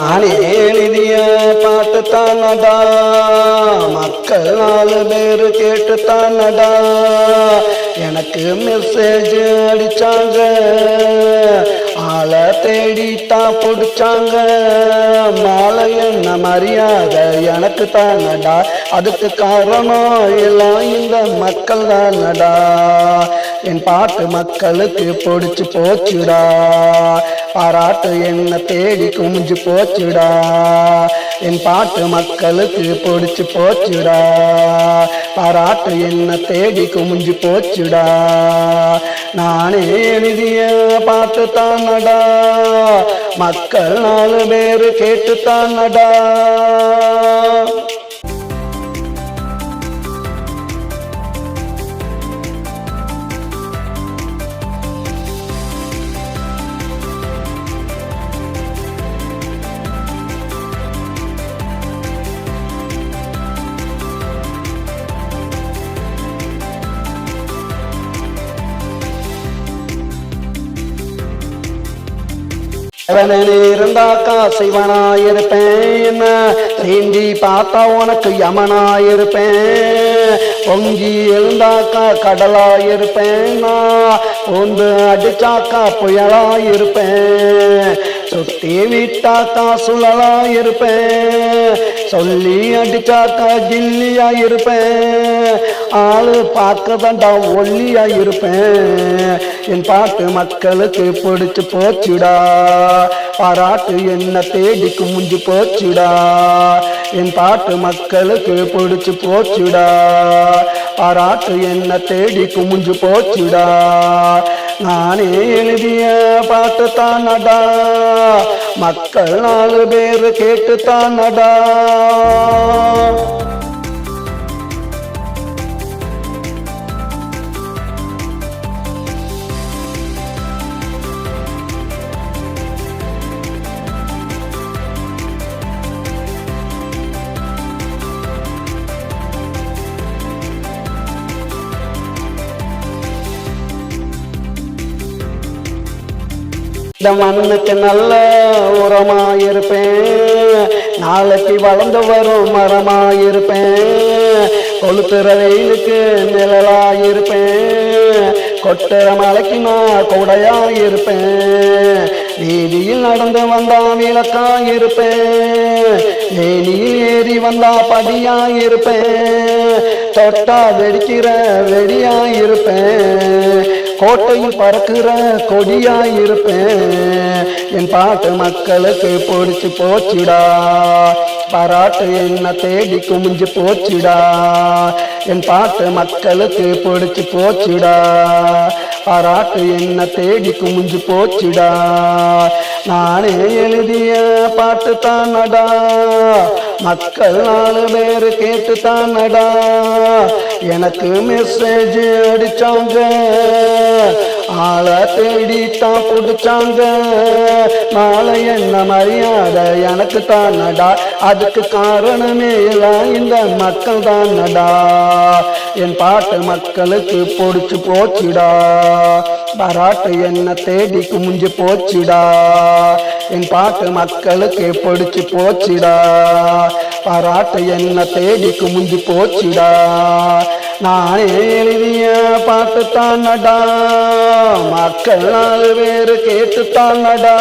நானே எழுதிய பாட்டு தானடா? மக்கள் நாலு பேர் கேட்டு தானடா? எனக்கு மெசேஜ் அடிச்சாங்க. ஆளை தேடித்தான் பிடிச்சாங்க. மாலை என்ன மரியாதை எனக்கு தானடா? அதுக்கு காரணம் எல்லாம் இந்த மக்கள் தானடா. என் பாட்டு மக்களுக்கு பொடிச்சு போச்சுடா. பாராட்டு என்ன தேடி குமிஞ்சு போச்சுடா. என் பாட்டு மக்களுக்கு பொடிச்சு போச்சுடா. பாராட்டு என்ன தேடி குமிஞ்சு போச்சுடா. நானே எழுதிய பாட்டு தானடா. மக்கள் நாலு பேரு கேட்டு தானடா. இருந்தாக்கா சிவனாயிருப்பேன் என்ன பார்த்தா உனக்கு யமனாயிருப்பேன். பொங்கி எழுந்தாக்கா கடலாயிருப்பேன். நான் பொந்து அடிச்சாக்கா புயலாயிருப்பேன். சுத்தி விட்டாக்கா சுழலாயிருப்பேன். சொல்லி அடிச்சாக்கா ஜில்லியா இருப்பேன் ஆளு பார்க்கதாண்டா ஒல்லியா ஒல்லியாயிருப்பேன். என் பாட்டு மக்களுக்கு பிடிச்சு போச்சுடா. பாராட்டு என்ன தேடிக்கு முஞ்சு போச்சுடா. என் பாட்டு மக்களுக்கு பிடிச்சு போச்சுடா. பாராட்டு என்ன தேடிக்கு முஞ்சு போச்சுடா. நானே எழுதிய பாட்டு தானடா. மக்கள் நாலு பேர் கேட்டு தானடா. இந்த மண்ணுக்கு நல்ல உரமாயிருப்பேன். நாளைக்கு வளர்ந்து வரும் மரமாயிருப்பேன். கொளுத்துற வெயிலுக்கு நிழலாயிருப்பேன். கொட்டுற மலைக்கு நான் கொடையாயிருப்பேன். வீதியில் நடந்து வந்தா விளக்காயிருப்பேன். வேலியில் ஏறி வந்தா படியாயிருப்பேன். தொட்டா வெடிக்கிற வெடியாயிருப்பேன். கோட்டையில் பறக்கிற கொடியாயிருப்பேன். என் பாட்டு மக்களுக்கு பொடிச்சு போச்சுடா. பாராட்டு என்ன தேடி குமிஞ்சு போச்சுடா. என் பாட்டு மக்களுக்கு பொடிச்சு போச்சுடா. பாராட்டு என்ன தேடி குமிஞ்சு போச்சுடா. நானே எழுதிய பாட்டு தானடா. மக்கள் நாலு பேர் கேட்டு தானடா. எனக்கு மெசேஜ் அடிச்சாங்க. ஆளை தேடி தான் பிடிச்சாங்க. நாளை என்ன மரியாதை? எனக்கு தானடா? அதுக்கு காரணமே எல்லாம் இந்த மக்கள் தானடா? என் பாட்டு மக்களுக்கு பிடிச்சி போச்சுடா. பராட்டு என்ன தேடி குமிஞ்சு போச்சுடா. என் பாட்டு மக்களுக்கு பிடிச்சி போச்சுடா. பாராட்டு என்ன தேடி குமிஞ்சு போச்சுடா. நானே எழுதிய பாட்டு தானடா. மக்கள் நாலு பேர் கேட்டு தானடா.